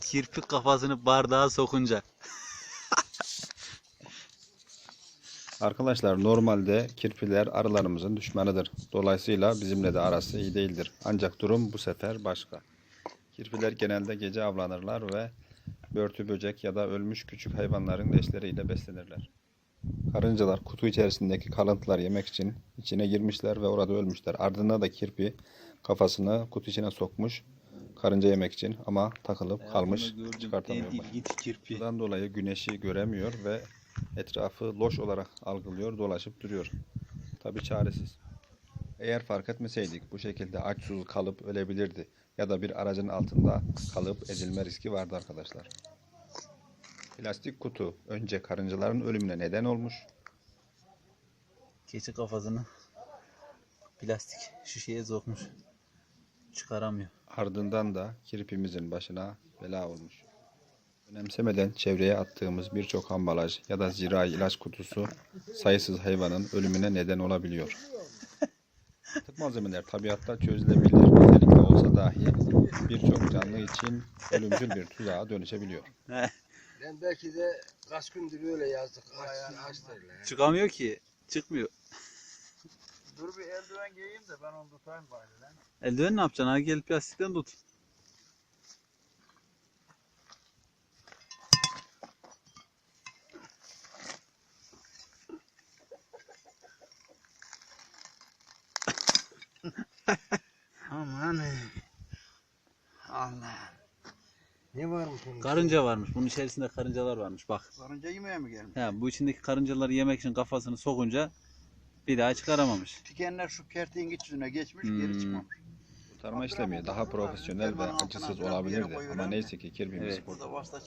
Kirpik kafasını bardağa sokunca. Arkadaşlar normalde kirpiler arılarımızın düşmanıdır. Dolayısıyla bizimle de arası iyi değildir. Ancak durum bu sefer başka. Kirpiler genelde gece avlanırlar ve börtü böcek ya da ölmüş küçük hayvanların leşleriyle beslenirler. Karıncalar kutu içerisindeki kalıntılar yemek için içine girmişler ve orada ölmüşler. Ardından da kirpi kafasını kutu içine sokmuş karınca yemek için ama takılıp kalmış çıkartamıyor. başını. ilginç kirpi. Bundan dolayı güneşi göremiyor ve etrafı loş olarak algılıyor, dolaşıp duruyor. Tabii çaresiz. Eğer fark etmeseydik bu şekilde aç susuz kalıp ölebilirdi ya da bir aracın altında kalıp ezilme riski vardı arkadaşlar. Plastik kutu önce karıncaların ölümüne neden olmuş. Keçi kafasını plastik şişeye sokmuş. Çıkaramıyor. Ardından da kirpimizin başına bela olmuş. Önemsemeden çevreye attığımız birçok ambalaj ya da zirai ilaç kutusu sayısız hayvanın ölümüne neden olabiliyor. Atık malzemeler tabiatta çözülebilir nitelikte olsa dahi birçok canlı için ölümcül bir tuzağa dönüşebiliyor. Ben belki de kaç gündür öyle yazdık. Açtırlar. Çıkamıyor ki. Çıkmıyor. Dur bir eldiven giyeyim de ben onu tutayım bari lan. Eldiven ne yapacaksın? Ha gel plastikten tut. Aman. Allah. Ne varmış onun? Karınca varmış. Bunun içerisinde karıncalar varmış. Bak. Karınca yemeye mi gelmiş? Ha, bu içindeki karıncaları yemek için kafasını sokunca bir daha çıkaramamış. Tikenler şu kerteğin iç yüzüne geçmiş Hmm. geri çıkmamış. Kurtarma işlemi daha profesyonel ve acısız olabilirdi ama neyse ki kirpimiz Evet. Burada vasıta